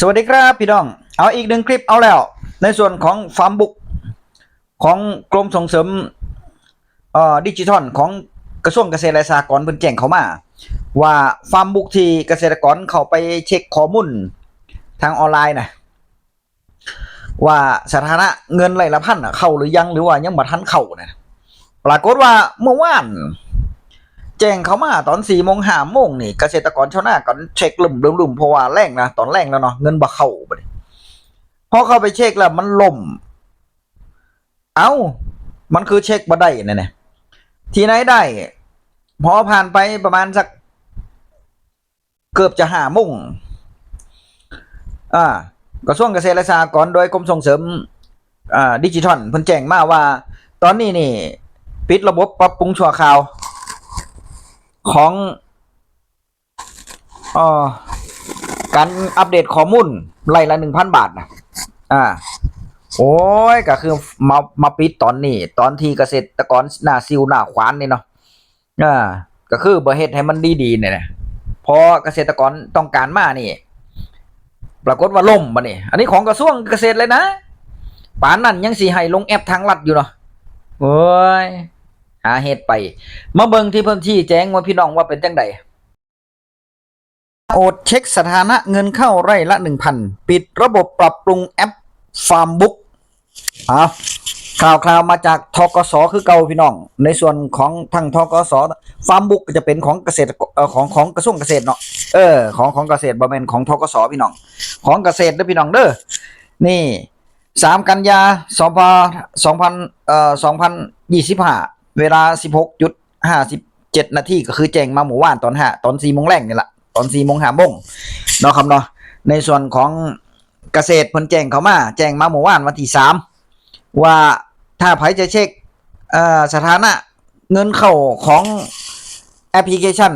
สวัสดีครับพี่น้อง เอาอีกหนึ่งคลิปเอาแล้ว ในส่วนของฟาร์มบุกของกรมส่งเสริมดิจิทัลของกระทรวงเกษตรและสหกรณ์เพิ่นแจ้งเขามา ว่าฟาร์มบุกที่เกษตรกรเข้าไปเช็คข้อมูลทางออนไลน์นะว่าสถานะเงินไรละพันเข้าหรือยังหรือว่ายังบ่ทันเข้านะปรากฏว่าเมื่อวาน แจ้งเขามาตอนสี่โมงห้าโมงนี่เกษตรกรชาวนาก็เช็คลุ่มลุ่มลุ่มเพราะว่าแรงนะตอนแรงแล้วเนาะเงินบ่เข้าบัดนี้พอเข้าไปเช็คแล้วมันล่ม เอ้า มันคือเช็คบ่ได้นั่นะที่ไหนได้ พอผ่านไปประมาณสัก เกือบจะห้าโมงอ่ากระทรวงเกษตรและสหกรณ์โดยกรมส่งเสริมอ่าดิจิทัลเพิ่นแจ้งมาว่า ตอนนี้นี่ ปิดระบบปรับปรุงชั่วคราว ของอ่อการอัปเดตข้อมูลไล่ละหนึ่งพันบาทนะอ่า โอ้ยก็คือมามาปิดตอนนี้ ตอนที่เกษตรกรหน้าซิวหน้าขวานนี่เนาะอ่าก็คือบ่เฮ็ดให้มันดีๆเนี่ยนะพอเกษตรกรต้องการมานี่ ปรากฏว่าล่มบ่นี่อันนี้ของกระทรวงเกษตรเลยนะป่านนั้นยังสิให้ลงแอปทางลัดอยู่เนาะโอ้ย หาเหตุไป มาเบิ่งที่เพิ่นที่แจ้งว่าพี่น้องว่าเป็นจังใดโอดเช็คสถานะเงินเข้าไร่ละ1,000ปิดระบบปรับปรุงแอปฟาร์มบุ๊กเอาข่าวคราวมาจากทกสคือเก่าพี่น้อง ในส่วนของทางทกสฟาร์มบุ๊กจะเป็นของเกษตรของของกระทรวงเกษตรเนาะเออของของเกษตรบ่แม่นของทกสพี่น้อง ของเกษตรเด้อพี่น้องเด้อนี่3กันยา2,000 2,000เอ่อ2025 เวลา16.57นาทีก็คือแจ้งมาหมู่ว่านตอน5ตอน4โมงแรกนี่แหละตอน4โมง5โมงเนาะครับเนาะในส่วนของเกษตรเพิ่นแจ้งเขามา แจ้งมาหมู่ว่านวันที่3ว่าถ้าไผจะเช็คสถานะเงินเข้าของแอปพลิเคชัน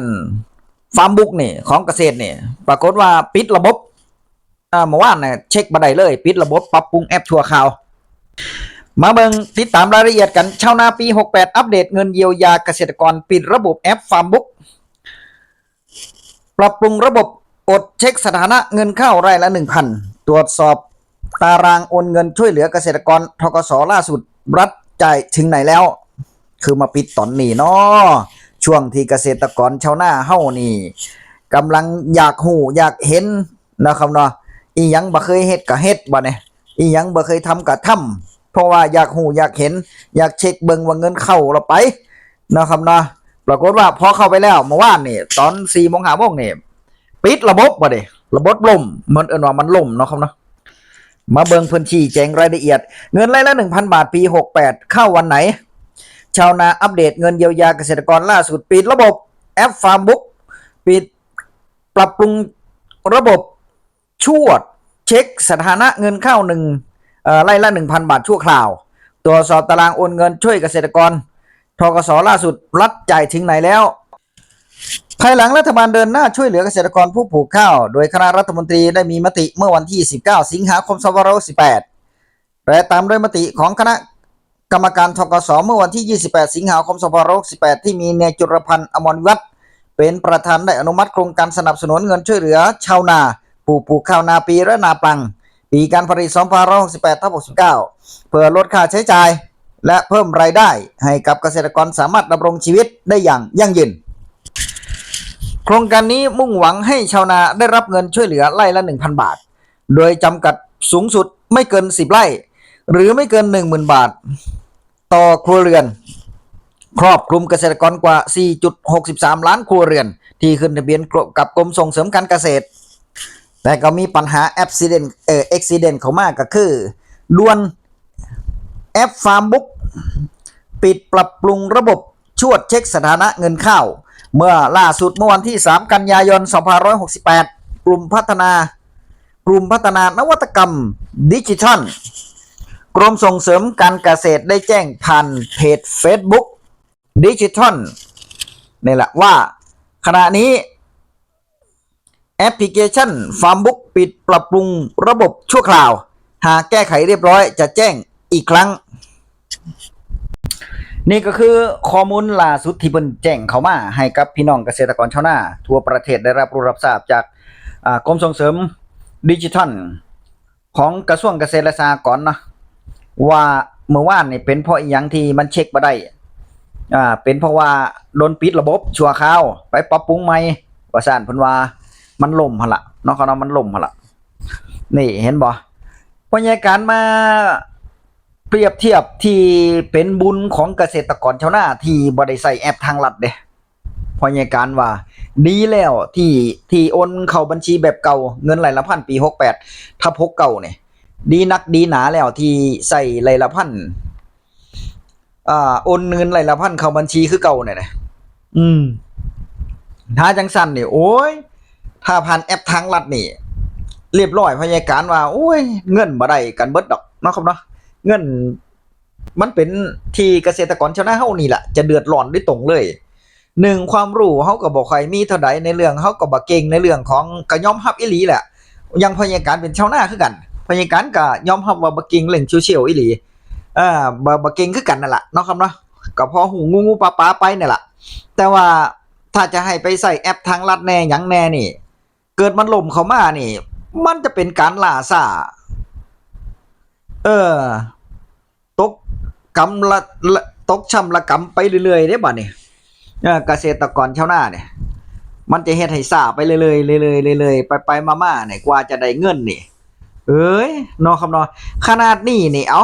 ฟาร์มบุ๊กนี่ของเกษตรนี่ปรากฏว่าปิดระบบอ่าหมู่ว่านเนี่ยเช็คบ่ไดเลย ปิดระบบปรับปรุงแอปชั่วคราว มาเบิงติดตามรายละเอียดกันชาวนาปี 68 อัปเดตเงินเยียวยาเกษตรกรปิดระบบแอปฟาร์มบุ๊กปรับปรุงระบบอดเช็คสถานะเงินเข้าไร่ละ 1,000 ตรวจสอบตารางโอนเงินช่วยเหลือเกษตรกรทกสล่าสุด รัฐจ่ายถึงไหนแล้ว คือมาปิดตอนนี้เนาะช่วงที่เกษตรกรชาวนาเฮานี่กำลังอยากหูอยากเห็นนะครับเนาะอีหยังบ่เคยเฮ็ดก็เฮ็ดบ่เนี่ยอีหยังบ่เคยทำก็ทำ เพราะว่าอยากหูอยากเห็น อยากเช็คเบิงว่าเงินเข้าเราไปนะครับเนาะปรากฏว่าพอเข้าไปแล้วเมื่อวานนี่ตอน4โมง5โมงนี่ปิดระบบบ่เด้ระบบล่มมันเอินว่ามันล่มเนาะครับเนาะมาเบิงพื้นที่แจ้งรายละเอียด เงินรายละ1,000บาทปี68เข้าวันไหน ชาวนาอัปเดตเงินเยียวยาเกษตรกรล่าสุดปิดระบบแอปฟาร์มบุ๊กปิดปรับปรุงระบบชวด เช็คสถานะเงินเข้าหนึ่ง ไล่ละ1,000บาทชั่วคราว ตรวจสอบตารางโอนเงินช่วยเกษตรกรทกสล่าสุดรัฐจ่ายถึงไหนแล้ว ภายหลังรัฐบาลเดินหน้าช่วยเหลือเกษตรกรผู้ปลูกข้าว โดยคณะรัฐมนตรีได้มีมติเมื่อวันที่ 19 สิงหาคม2568และตามด้วยมติของคณะกรรมการทกสเมื่อวันที่ 28 สิงหาคม2568ที่มีนายจุลพันธ์อมรวัฒน์เป็นประธานได้อนุมัติโครงการสนับสนุนเงินช่วยเหลือ ชาวนา ผู้ปลูกข้าวนาปีและนาปัง ปีการผลิต2568ทับ69 เพื่อลดค่าใช้จ่าย และเพิ่มรายได้ให้กับเกษตรกรสามารถดำรงชีวิตได้อย่างยั่งยืน โครงการนี้มุ่งหวังให้ชาวนาได้รับเงินช่วยเหลือไร่ละ 1,000 บาท โดยจำกัดสูงสุดไม่เกิน 10 ไร่ หรือไม่เกิน 10,000 บาท ต่อครัวเรือน ครอบคลุมเกษตรกรกว่า 4.63 ล้านครัวเรือน ที่ขึ้นทะเบียนกับกรมส่งเสริมการเกษตร แต่ก็มีปัญหา accident เอ่อ accident เข้ามาก็คือด่วนแอปฟาร์มบุ๊กปิดปรับปรุงระบบชวดเช็คสถานะเงินเข้า เมื่อล่าสุดเมื่อวันที่ 3 กันยายน 2568 กลุ่มพัฒนากลุ่มพัฒนานวัตกรรมดิจิทัล กรมส่งเสริมการเกษตรได้แจ้งผ่านเพจ Facebook ดิจิทัลนี่แหละว่าขณะนี้ แอปพลิเคชัน Farmbook ปิดปรับปรุงระบบชั่วคราว หากแก้ไขเรียบร้อยจะแจ้งอีกครั้ง นี่ก็คือข้อมูลล่าสุดที่เพิ่นแจ้งเข้ามา ให้กับพี่น้องเกษตรกรชาวนา ทั่วประเทศได้รับรู้รับทราบจากกรมส่งเสริมดิจิทัล ของกระทรวงเกษตรและสหกรณ์เนาะว่าเมื่อวานนี่เป็นเพราะอีหยังที่มันเช็คบ่ได้อ่าเป็นเพราะว่าโดนปิดระบบชั่วคราว ไปปรับปรุงใหม่ว่าซ่านเพิ่นว่า มันล่มหละเนาะเขาเนาะมันล่มหละนี่เห็นบ่บรรยากาศมาเปรียบเทียบที่เป็นบุญของเกษตรกรชาวนาที่บ่ได้ใช้แอปทางลัดเด้เพรายกาศว่า ดีแล้วที่ที่โอนเข้าบัญชีแบบเก่าเงินรายละพันปี68ถ้าพกเก่าเนี่ยดีนักดีหนาแล้วที่ใส่รายละพันอ่าโอนเงินรายละพันเข้าบัญชีคือเก่าเนี่ยนะอืมถ้าจังสั้นนี่ยโอ้ย ถ้าผ่านแอปทางลัดนี่ เรียบร้อยพยาการว่าโอ้ย เงินบ่ได้กันเบิดดอกนะครับเนาะเงิน มันเป็นที่เกษตรกรชาวนาเฮานี่แหละจะเดือดร้อนด้วยตรงเลยหนึ่งความรู้เฮาก็บ่ค่อยมีเท่าใดในเรื่องเฮาก็บ่เก่งในเรื่องของก็ยอมรับอีหลีแหละยังพยาการเป็นชาวนาคือกันพยาการก็ยอมรับว่าบ่เก่งเรื่องเฉียวๆอีหลีอ่าบ่บ่เก่งคือกันนั่นแหละเนาะครับเนาะก็พอหูงูงูปลาปลาไปนี่แหละแต่ว่าถ้าจะให้ไปใส่แอปทางลัดแน่ยังแน่นี่ เกิดมันล่มเข้ามานี่ มันจะเป็นการล่าซ่า เออ ตกกำละตกช่ำละกำไปเรื่อยๆเด้บัดนี้เออเกษตรกรชาวนาเนี่ย มันจะเฮ็ดให้ซาไปเรื่อยๆเรื่อยๆเรื่อยๆไปไปๆมาๆเนี่ยกว่าจะได้เงินนี่ เอ้ยนอคำนอขนาดนี้นี่เอา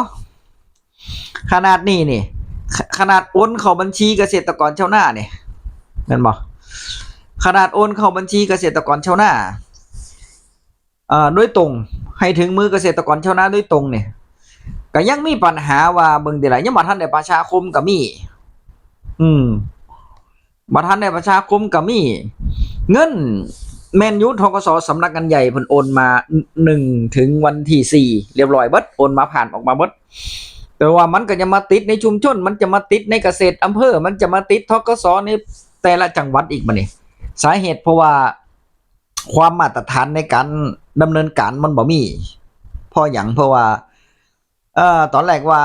ขนาดนี้นี่ขขนาดโอนเข้าบัญชีเกษตรกรชาวนาเนี่ยแม่นบ่ ขนาดโอนเข้าบัญชีเกษตรกรชาวนาเอ่อโดยตรงให้ถึงมือเกษตรกรชาวนาโดยตรงเนี่ยก็ยังมีปัญหาว่าเบิ่งเดี๋ยวยังบ่ทันได้ประชาคมก็มีอืมบัทันในประชาคมก็มี เงินแมนยูทกสสำนักงานใหญ่เพิ่นโอนมาหนึ่งถึงวันที่สี่เรียบร้อยเบิดโอนมาผ่านออกมาเบิดแต่ว่ามันก็จะมาติดในชุมชน มันจะมาติดในเกษตรอำเภอ มันจะมาติดทกสในแต่ละจังหวัดอีกมาเนี่ สาเหตุเพราะว่าความมาตรฐานในการดำเนินการมันบ่มีพราะหยังเพราะว่า เอ่อตอนแรกว่า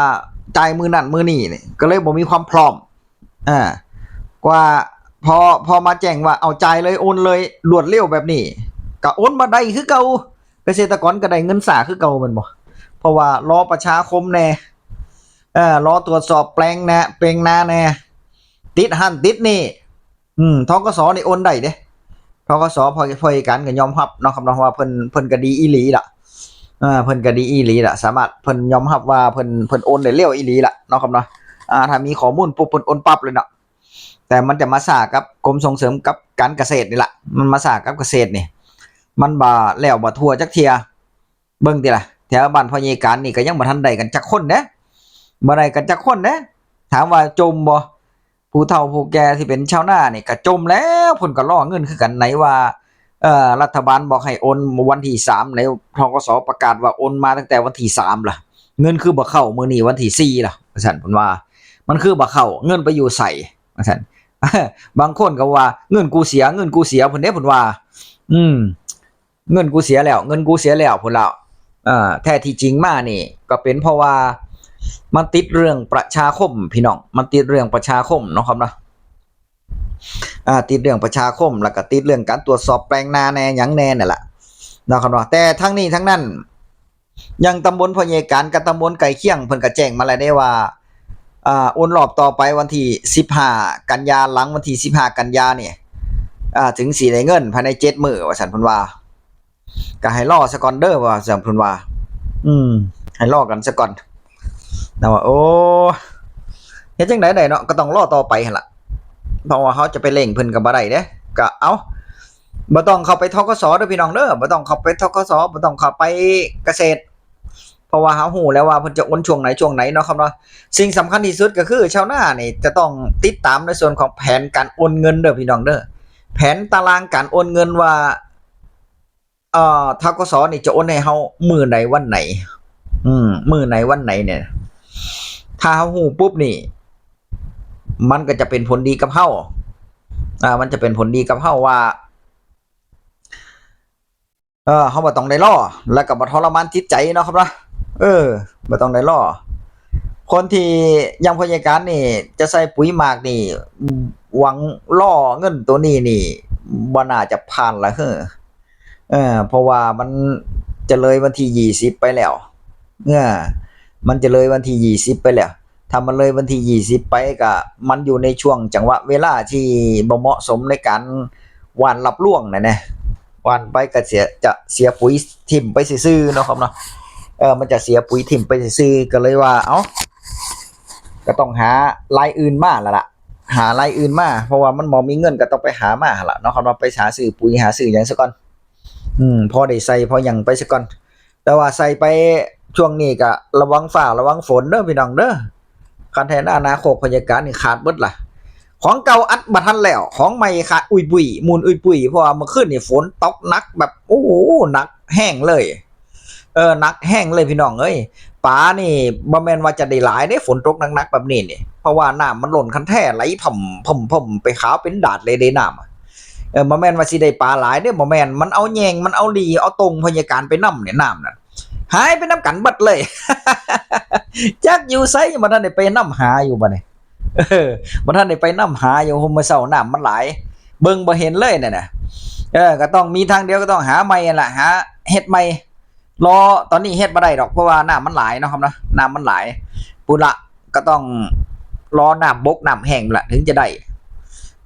จ่ายมือนั่นมือนี่นี่ก็เลยบ่มีความพร้อมอ่ากว่าพอพอมาแจ้งว่าเอาจ่ายเลยโอนเลยรวดเร็วแบบนี้ก็โอนมาได้คือเก่าเกษตรกรก็ได้เงินสาคือเก่ามันบ่เพราะว่ารอประชาคมแน่เอ่อรอตรวจสอบแปลงแน่แปลงนาแน่ติดหันติดนี่ อืมทกสนี่โอนได้เด้ทกสพอพอการก็ยอมรับเนาะครับเนาะว่าเพิ่นเพิ่นก็ดีอีหลีล่ะเออเพิ่นก็ดีอีหลีล่ะ สามารถเพิ่นยอมรับว่าเพิ่นเพิ่นโอนได้เร็วอีหลีล่ะเนาะครับเนาะอ่าถ้ามีข้อมูลปุ๊บเพิ่นโอนปั๊บเลยเนาะแต่มันจะมาสากับกรมส่งเสริมกับการเกษตรนี่แหละมันมาสากับเกษตรนี่มันบ่แล้วบ่ทั่วจักเทียเบิ่งติล่ะแถวบ้านพ่อใหญ่การนี่ก็ยังบ่ทันได้กันจักคนเด้บ่ได้กันจักคนเด้ถามว่าจมบ่ ผู้เฒ่าผู้แก่ที่เป็นชาวนาเนี่ยก็จมแล้วเพิ่นก็รอเงินคือกันไหนว่าเอ่อรัฐบาลบอกให้โอนวันที่3ในธกสประกาศว่าโอนมาตั้งแต่วันที่3ล่ะ เงินคือบ่เข้ามือนีวันที่4ล่ะว่าซั่นเพิ่นว่า มันคือบ่เข้าเงินไปอยู่ใส่ว่าซั่นบางคนก็ว่าเงินกูเสียเงินกูเสียเพิ่นเด้เพิ่นว่า อืม เงินกูเสียแล้ว เงินกูเสียแล้วพุ่นแล้วอ่าแท้ที่จริงมานี่ ก็เป็นเพราะว่า มันติดเรื่องประชาคมพี่น้องมันติดเรื่องประชาคมเนาะครับเนาะอ่าติดเรื่องประชาคมแล้วก็ติดเรื่องการตรวจสอบแปลงนาแน่ยังแน่นั่แหละเนาะครับเนาะแต่ทั้งนี้ทั้งนั้นยังตำบลพญการกับตำบลไก่เคียงเพิ่นก็แจ้งมาแล้วได้ว่าอ่าโอนรอบต่อไปวันที่15กันยาหลังวันที่15กันยาเนี่ยอ่าถึงสิได้เงินภายใน7มือว่าซั่นพิ่นว่าก็ให้รอซะก่อนเด้อว่าซั่นพิ่นว่า อืม ให้รอกันซะก่อน นะว่าโอ้เฮ็ดจังไดได้เนาะก็ต้องรอต่อไปหั่นล่ะเพราะว่าเขาจะไปเร่งเพิ่นก็บ่ได้เด้ก็เอาบ่ต้องเข้าไปทกสเด้อพี่น้องเด้อบ่ต้องเข้าไปทกสบ่ต้องเข้าไปเกษตร เพราะว่าเฮาฮู้แล้วว่าเพิ่นจะโอนช่วงไหนช่วงไหนเนาะครับเนาะสิ่งสำคัญที่สุดก็คือชาวนานี่จะต้องติดตามในส่วนของแผนการโอนเงินเด้อพี่น้องเด้อแผนตารางการโอนเงินว่าเอ่อทกสนี่จะโอนให้เฮามื้อไหนวันไหน อืมมื้อไหนวันไหนเนี่ย ถ้าเฮาฮู้ปุ๊บนี่ มันก็จะเป็นผลดีกับเฮาอ่า มันจะเป็นผลดีกับเฮาว่า เออเฮาบ่ต้องได้รอแล้วก็บ่ทรมานจิตใจเนาะครับนะเออบ่ต้องได้รอคนที่ยังพยาการนี่ จะใส่ปุ๋ยหมากนี่ หวังล่อเงินตัวนี้นี่บ่น่าจะผ่านละเฮ้อเออเพราะว่ามันจะเลยวันที่ยี่สิบไปแล้วเมื่อ มันจะเลยวันที่ยี่สิบไปแล้วถ้ามันเลยวันที่ยี่สิบไปก็มันอยู่ในช่วงจังหวะเวลาที่บ่เหมาะสมในการหวานรับล่วงนะเนี่ยหวานไปก็เสียจะเสียปุ๋ยทิ่มไปซื่อๆเนาะครับเนาะเออมันจะเสียปุ๋ยทิ่มไปซื่อๆก็เลยว่าเอ้าก็ต้องหารายอื่นมาล้วล่ะหารายอื่นมาเพราะว่ามันบ่มีเงินก็ต้องไปหามาละเนาะครับเนาไปหาซื้อปุ๋ยหาซื้อหยังซะก่อน อืมพอได้ใส่พอหยังไปซะก่อน แต่ว่าใส่ไป ช่วงนี้ก็ระวังฟ้าระวังฝนเด้อพี่น้องเด้อคันแทนอนาคตพยาการนี่ขาดเบิดล่ะ ของเก่าอัดบัทันแล้ว ของใหม่ขาดอุยปุยมูลอุยปุยเพราะว่าเมื่อคืนนี่ฝนตกหนักแบบโอ้โหหนักแห้งเลย เออหนักแห้งเลยพี่น้องเอ้ยป่านี่บ่แมนว่าจะได้หลายเด้ฝนตกหนักๆแบบนี้เนี่ยเพราะว่าน้ำมันหล่นคันแท้ไหลพ่ำพ่ำพ่ำไปขาวเป็นดาดเลยเด้น้ำเออบ่แมนว่าสิได้ปลาหลายเด้บ่แมนมันเอาแยงมันเอาดีเอาตรงพยาการไปนํเนี่ยน้ำน่ะ หายไปน้ำกันบัดเลย จักอยู่ไสบ่ทันได้ไปนํหาอยู่บ่เนี่ยเออบ่ทันได้ไปนํหาอยู่โฮมมื้อเช้าน้ำมันหลายเบิ่งบ่เห็นเลยเนั่นน่ะเออ ก็ต้องมีทางเดียวก็ต้องหาใหม่ละหาเฮ็ดใหม่รอตอนนี้เฮ็ดบ่ได้ดอกเพราะว่าน้ำมันหลายเนาะครับนะน้ำมันหลายปุละก็ต้องรอน้ำบกน้ำแห้งล่ะถึงจะได้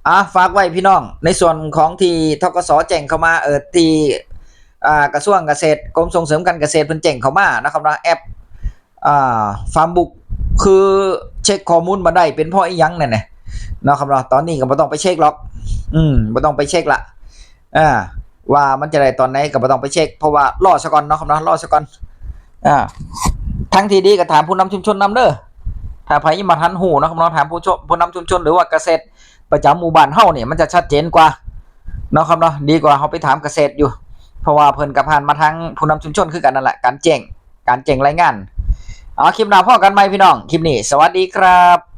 อะฝากไว้พี่น้อง ในส่วนของที่ทกสแจ้งเข้ามาเออที่ กระทรวงเกษตรกรมส่งเสริมการเกษตรเพิ่นแจ้งเข้ามานะครับเนาะแอปอ่าฟาร์มบุกคือเช็คข้อมูลมาได้เป็นพ่ออีหยังเนี่ยนะนะครับเนาะตอนนี้ก็บ่ต้องไปเช็คหรอก อืมบ่ต้องไปเช็คละอ่าว่ามันจะได้ตอนไหนก็บ่ต้องไปเช็คเพราะว่ารอซะก่อนเนาะครับเนาะรอซะก่อนอ่าทั้งที่ดีก็ถามผู้นำชุมชนนำเด้อถ้าไผมาทันหูนะครับเนาะถามผู้ชมผู้นำชุมชนหรือว่าเกษตรประจำหมู่บ้านเฮาเนี่ยมันจะชัดเจนกว่าเนาะครับเนาะดีกว่าเฮาไปถามเกษตรอยู่ เพราะว่าเพิ่นก็ผ่านมาทั้งผู้นำชุมชนคือกันนั่นแหละการแจ้งการแจ้งรายงานเอาคลิปหน้าพ่อกันไหมพี่น้อง คลิปนี้ สวัสดีครับ